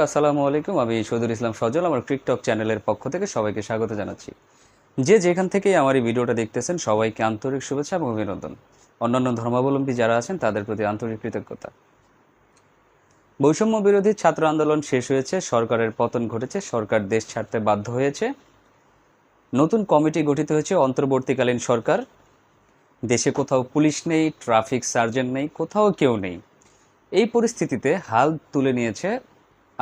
আসসালামু আলাইকুম, আমি সদুর ইসলাম সজল, আমার টিকটক চ্যানেলের পক্ষ থেকে সবাইকে স্বাগত জানাচ্ছি। যে যেখান থেকেই আমার এই ভিডিওটা দেখতেছেন, সবাইকে আন্তরিক শুভেচ্ছা এবং অভিনন্দন। অন্যান্য ধর্মাবলম্বী যারা আছেন, তাদের প্রতি আন্তরিক কৃতজ্ঞতা। বৈষম্য বিরোধী ছাত্র আন্দোলন শেষ হয়েছে, সরকারের পতন ঘটেছে, সরকার দেশ ছাড়তে বাধ্য হয়েছে। নতুন কমিটি গঠিত হয়েছে, অন্তর্বর্তীকালীন সরকার। দেশে কোথাও পুলিশ নেই, ট্রাফিক সার্জেন্ট নেই, কোথাও কেউ নেই। এই পরিস্থিতিতে হাল তুলে নিয়েছে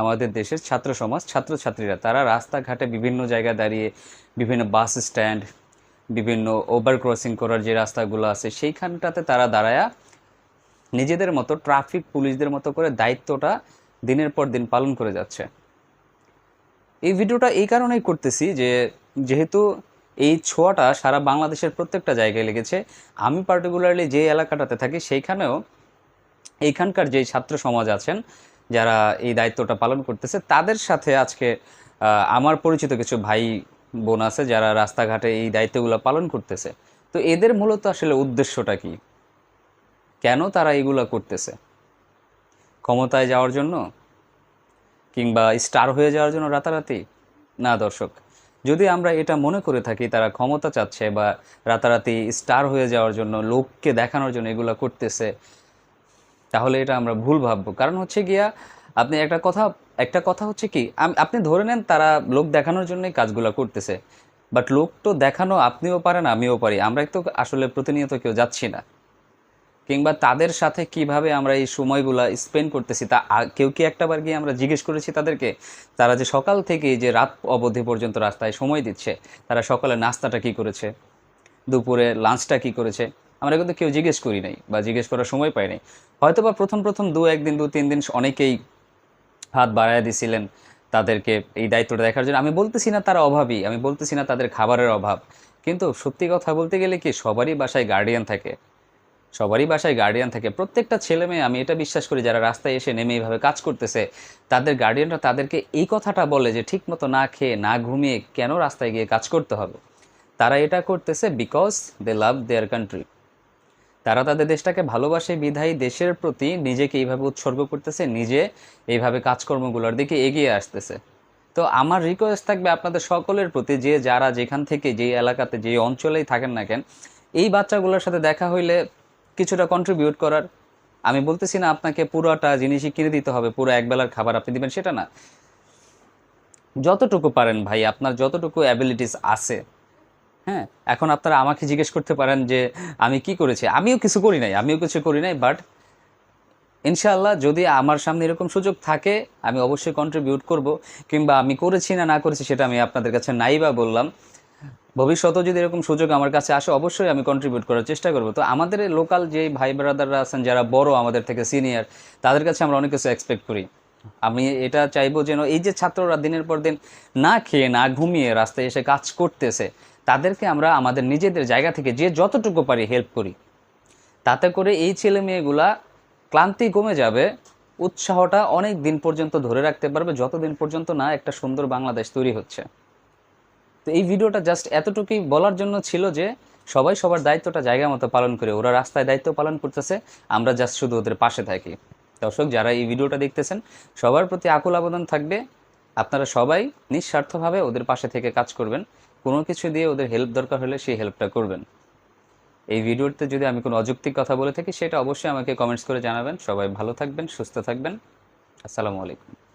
আমাদের দেশের ছাত্র সমাজ, ছাত্রছাত্রীরা, তারা রাস্তাঘাটে বিভিন্ন জায়গায় দাঁড়িয়ে বিভিন্ন বাস স্ট্যান্ড, বিভিন্ন ওভার ক্রসিং করার যে রাস্তাগুলো আছে, সেইখানটাতে তারা দাঁড়ায়া নিজেদের মতো ট্রাফিক পুলিশদের মতো করে দায়িত্বটা দিনের পর দিন পালন করে যাচ্ছে। এই ভিডিওটা এই কারণেই করতেছি যে, যেহেতু এই ছোঁয়াটা সারা বাংলাদেশের প্রত্যেকটা জায়গায় লেগেছে, আমি পার্টিকুলারলি যে এলাকাটাতে থাকি, সেইখানেও এইখানকার যে ছাত্র সমাজ আছেন যারা এই দায়িত্বটা পালন করতেছে, তাদের সাথে আজকে আমার পরিচিত কিছু ভাই বোন আছে যারা রাস্তাঘাটে এই দায়িত্বগুলো পালন করতেছে। তো এদের মূলত আসলে উদ্দেশ্যটা কি? কেন তারা এগুলো করতেছে? ক্ষমতায় যাওয়ার জন্য? কিংবা স্টার হয়ে যাওয়ার জন্য রাতারাতি? না দর্শক, যদি আমরা এটা মনে করে থাকি তারা ক্ষমতা চাচ্ছে বা রাতারাতি স্টার হয়ে যাওয়ার জন্য, লোককে দেখানোর জন্য এগুলো করতেছে তাহলে এটা আমরা ভুল ভাববো। কারণ হচ্ছে গিয়া, আপনি একটা কথা একটা কথা হচ্ছে কি আপনি ধরে নেন তারা লোক দেখানোর জন্যই কাজগুলো করতেছে। বাট লোক তো দেখানো আপনিও পারেন, আমিও পারি। আমরা তো আসলে প্রতিনিয়ত কেউ যাচ্ছি না। কিংবা তাদের সাথে কীভাবে আমরা এই সময়গুলো স্পেন্ড করতেছি, তা কেউ কি একটাবার গিয়ে আমরা জিজ্ঞেস করেছি তাদেরকে? তারা যে সকাল থেকে যে রাত অবধি পর্যন্ত রাস্তায় সময় দিচ্ছে, তারা সকালে নাস্তাটা কি করেছে? দুপুরে লাঞ্চটা কি করেছে? আমরা কিন্তু কেউ জিজ্ঞেস করি নাই বা জিজ্ঞেস করার সময় পাই নাই। হয়তো বা প্রথম প্রথম দু, একদিন দু, তিন দিন অনেকেই হাত বাড়ায় দিছিলেন তাদেরকে এই দায়িত্বটা দেখার জন্য। আমি বলতেছি না তারা অভাবী, আমি বলতেছি না তাদের খাবারের অভাব। কিন্তু সত্যি কথা বলতে গেলে কি সবারই বাসায় গার্ডিয়ান থাকে। সবারই বাসায় গার্ডিয়ান থাকে। প্রত্যেকটা ছেলে মেয়ে, আমি এটা বিশ্বাস করি, যারা রাস্তায় এসে নেমে এইভাবে কাজ করতেছে, তাদের গার্ডিয়ানরা তাদেরকে এই কথাটা বলে যে ঠিক মতো না খেয়ে, না ঘুমিয়ে কেন রাস্তায় গিয়ে কাজ করতে হবে? তারা এটা করতেছে because they love their country তারা তাদের দেশটাকে ভালোবাসে, বিধায়ী দেশের প্রতি নিজেকে এইভাবে উৎসর্গ করতেছে, নিজে এইভাবে কাজকর্মগুলোর দিকে এগিয়ে আসতেছে। তো আমার রিকোয়েস্ট থাকবে আপনাদের সকলের প্রতি যে যারা যেখান থেকে যে এলাকাতে যে অঞ্চলেই থাকেন না কেন, এই বাচ্চাগুলোর সাথে দেখা হইলে কিছুটা কন্ট্রিবিউট করার। আমি বলতেছি না আপনাকে পুরোটা জিনিসই কিনে দিতে হবে, পুরো একবেলার খাবার আপনি দিবেন, সেটা না। যতটুকু পারেন ভাই, আপনার যতটুকু অ্যাবিলিটিস আছে হ্যাঁ এখন আপনারা আমাকে জিজ্ঞেস করতে পারেন যে আমি কি করেছি। আমিও কিছু করি নাই, আমিও কিছু করি নাই বাট ইনশাআল্লাহ যদি আমার সামনে এরকম সুযোগ থাকে, আমি অবশ্যই কন্ট্রিবিউট করব, কিংবা আমি করেছি না না করেছি সেটা আমি আপনাদের কাছে নাই বা বললাম। ভবিষ্যতেও যদি এরকম সুযোগ আমার কাছে আসে, অবশ্যই আমি কন্ট্রিবিউট করার চেষ্টা করব। তো আমাদের লোকাল যে ভাই ব্রাদাররা আছেন, যারা বড় আমাদের থেকে সিনিয়র তাদের কাছে আমরা অনেক কিছু এক্সপেক্ট করি। আমি এটা চাইব যেন এই যে ছাত্ররা দিনের পর দিন না খেয়ে, না ঘুমিয়ে রাস্তায় এসে কাজ করতেছে তাদেরকে আমরা আমাদের নিজেদের জায়গা থেকে যে যতটুকু পারি হেল্প করি। তাতে করে এই ছেলে মেয়েগুলা ক্লান্তি কমে যাবে, উৎসাহটা অনেক দিন পর্যন্ত ধরে রাখতে পারবে, যতদিন পর্যন্ত না একটা সুন্দর বাংলাদেশ তৈরি হচ্ছে। তো এই ভিডিওটা জাস্ট এতটুকুই বলার জন্য ছিল যে, সবাই সবার দায়িত্বটা জায়গা মতো পালন করে, ওরা রাস্তায় দায়িত্ব পালন করতেছে, আমরা জাস্ট শুধু ওদের পাশে থাকি। দর্শক, যারা এই ভিডিওটা দেখতেছেন, সবার প্রতি আকুল আবেদন থাকবে, আপনারা সবাই নিঃস্বার্থভাবে ওদের পাশে থেকে কাজ করবেন। কোনো কিছু দিয়ে ওদের হেল্প দরকার হলে সেই হেল্পটা করবেন। এই ভিডিওতে যদি আমি কোনো অযৌক্তিক কথা বলে থাকি, সেটা অবশ্যই আমাকে কমেন্টস করে জানাবেন। সবাই ভালো থাকবেন, সুস্থ থাকবেন। আসসালামু আলাইকুম।